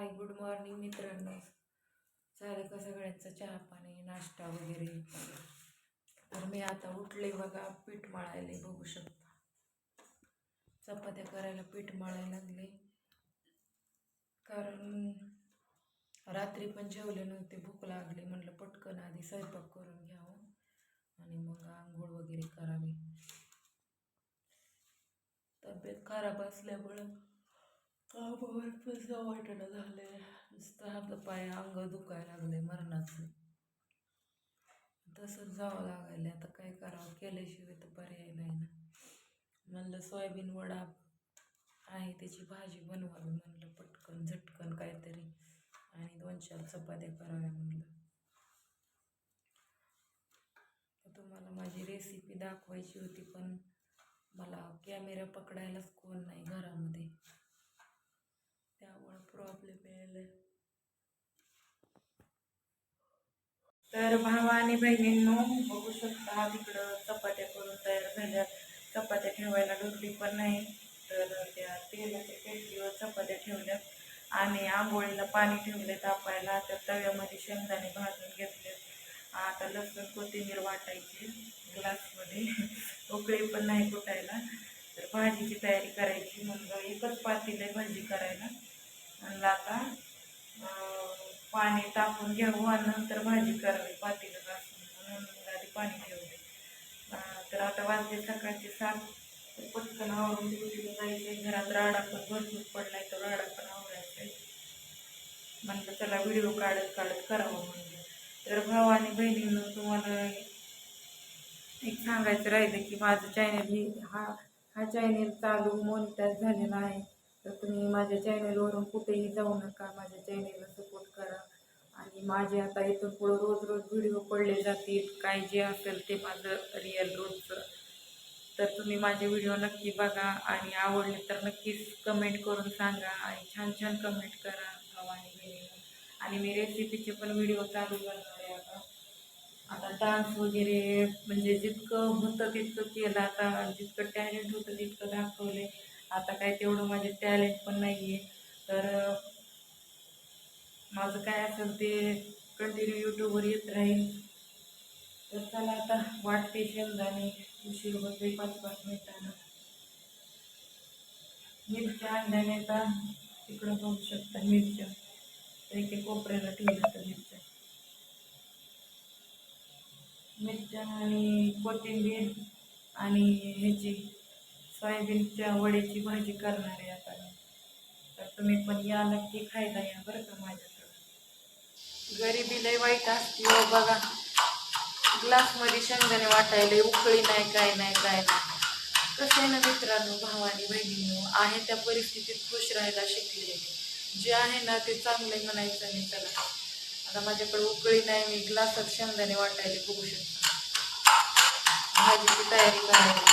Hi good morning मित्रांनो. झालं का सगळ्यांचं चहा पाणी नाश्ता वगैरे. तर मी आता उठले बघा पीठ मळायले बघू शकता. चपात्या करायला पीठ मळायला लागले. कारण रात्री पण जेवले नव्हते भूक लागली. म्हणलं पटकन आधी स्वयंपाक करून घ्यावं आणि मग आंघोळ वगैरे करावी. तब्येत खराब असल्यामुळं कामावर पण जाऊ वाटेना झाले नुसतं हात पाय अंग दुखायला लागले मरणाचं. तसंच जावं लागायला आता काय करावं? केल्याशिवाय तर पर्याय नाही ना. म्हणलं सोयाबीन वडा आहे त्याची भाजी बनवावी म्हणलं. पटकन झटकन काहीतरी. आणि दोन चार चपात्या कराव्या म्हणलं. तुम्हाला माझी रेसिपी दाखवायची होती पण मला कॅमेरा पकडायलाच कोण नाही घरामध्ये. त्यामुळं प्रॉब्लेम यायला तर भावा आणि बहिणींनो बघू शकता तिकडं चपात्या करून तयार झाल्या. चपात्या ठेवायला डोकली पण नाही. तर त्या तेलाच्या पेटलीवर चपात्या ठेवल्या. आणि आंघोळीला पाणी ठेवले तापायला. त्या तव्यामध्ये शेंगदाणे भाजून घेतले आता लसूण कोथिंबीर वाटायची ग्लासमध्ये. उकळी पण नाही कुटायला. तर भाजीची तयारी करायची. मग एकच पातील आहे भाजी करायला. म्हणलं आता पाणी तापून घ्यावं आणि नंतर भाजी करावी पातेलं घासून म्हणून आधी पाणी ठेवले तर आता वाजले सकाळचे सात. पटकन आवरून ड्युटीला जायचे घरात राडा पण भरपूर पडलाय तर राडा पण आवरायचा म्हणलं चला व्हिडिओ काढत काढत करावं म्हणलं. तर भाऊ आणि बहिणीनं तुम्हाला एक सांगायचं राहिलं की माझं चॅनल ही हा हा चॅनल चालू मोनिटाईज झालेला आहे. तर तुम्ही माझ्या चॅनलवरून कुठेही जाऊ नका माझ्या चॅनेलला सपोर्ट करा. आणि माझे आता इथून पुढं रोज रोज व्हिडिओ पडले जातील काय जे असेल ते माझं रिअल रोजचं. तर तुम्ही माझे व्हिडिओ नक्की बघा आणि आवडले तर नक्कीच कमेंट करून सांगा आणि छान छान कमेंट करा भाऊ आणि आणि मी रेसिपीचे पण व्हिडिओ चालू करणार आहे आता. आता डान्स वगैरे म्हणजे जितकं होतं तितकं केलं आता जितकं टॅलेंट होतं तितकं दाखवले आता काय तेवढं माझे टॅलेंट पण नाही आहे तर माझं काय असेल ते कंटिन्यू यूट्यूबवर येत राहील. तर चला आता वाटते शेंगदाणे उशीर होते पाच पाच मिनिटानं. मिरच्या अंड्याने आता तिकडं बघू शकता मिरच्या. एक एक कोपऱ्याला ठेवलं तर मिरच्या. मिरच्या आणि कोथिंबीर आणि ह्याची सोयाबीनच्या वडीची भाजी करणार आहे आता मी. तर तुम्ही पण या नक्की खायला या बरं का माझ्याकडं. गरिबी लय वाईट असते हो बघा. ग्लासमध्ये शेंगदाणे वाटायला उकळी नाही काय नाही काय नाही. कसं आहे ना मित्रांनो भावानी बहिणीनो आहे त्या परिस्थितीत खुश राहायला शिकले. जे आहे ना ते चांगले म्हणायचं नाही चला. आता माझ्याकडे उकळी नाही मी ग्लासात शेंगदाणे वाटायला बघू शकतो. भाजीची तयारी करायला.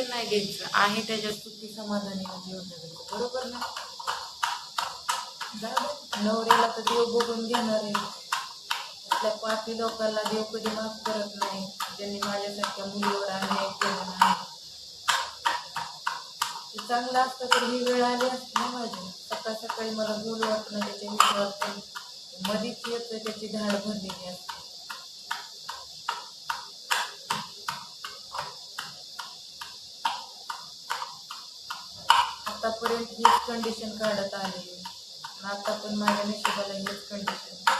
टेन्शन नाही घ्यायचं. आहे त्याच्यात चुकी समाधानी म्हणजे जीवन जगायचं बरोबर ना? नवऱ्याला तर देव बघून घेणार आहे. आपल्या पाठी लोकांना देव कधी माफ करत नाही. ज्यांनी माझ्यासारख्या मुलीवर अन्याय केला नाही. ते चांगलं असतं तर ही वेळ आली असते ना माझी. सकाळ सकाळी मला बोल वाटणं त्याच्या विश्वास मधीच येतं त्याची धाड भरलेली असते. आतापर्यंत हीच कंडिशन काढत आले. आता पण माझ्या नशिबाला हीच कंडिशन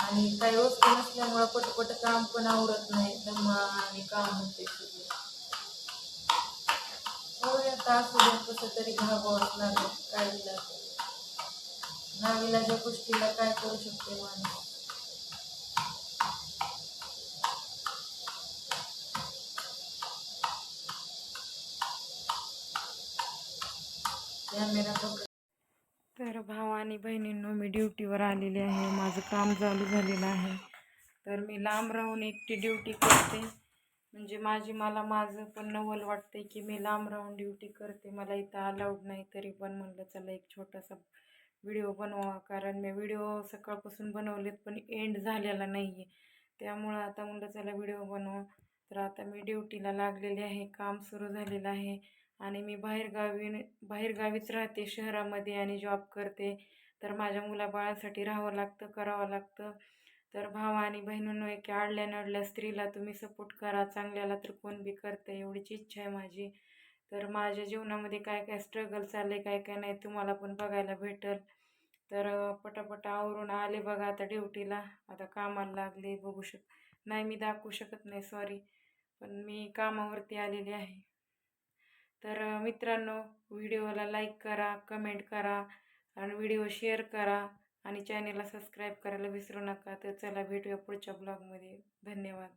आणि काही वस्तू नसल्यामुळं पटपट काम पण आवडत नाही दमा आणि काम होते सगळे. हो आता असू द्या कसं तरी भागवावंच लागेल काय इलाज नाविलाच्या गोष्टीला काय करू शकते माणूस? तर भाव आणि बहिणींनो मी ड्युटीवर आलेली आहे. माझं काम चालू झालेलं आहे. तर मी लांब राहून एकटी ड्युटी करते. म्हणजे माझी मला माझं पण नवल वाटते की मी लांब राहून ड्युटी करते. मला इथं अलाउड नाही तरी पण म्हणलं चला एक छोटासा व्हिडिओ बनवा कारण मी व्हिडिओ सकाळपासून बनवलेत पण एंड झालेला नाही आहे त्यामुळं आता म्हणलं चला व्हिडिओ बनवा. तर आता मी ड्युटीला लागलेली आहे. काम सुरू झालेलं आहे. आणि मी बाहेरगावी बाहेरगावीच राहते शहरामध्ये आणि जॉब करते. तर माझ्या मुलाबाळासाठी राहावं लागतं करावं लागतं. तर भावा आणि बहिणींनो की आडल्या नडल्या स्त्रीला तुम्ही सपोर्ट करा. चांगल्याला तर कोण बी करतं एवढीच इच्छा आहे माझी. तर माझ्या जीवनामध्ये काय काय स्ट्रगल चाललं आहे काय काय नाही तुम्हाला पण बघायला भेटेल. तर पटापट आवरून आले बघा आता ड्युटीला. आता कामाला लागले बघू शक नाही मी दाखवू शकत नाही सॉरी पण मी कामावरती आलेली आहे. तर मित्रांनो व्हिडिओला लाईक करा कमेंट करा आणि व्हिडिओ शेअर करा आणि चॅनेलला सबस्क्राईब करायला विसरू नका. तर चला भेटूया पुढच्या ब्लॉगमध्ये. धन्यवाद.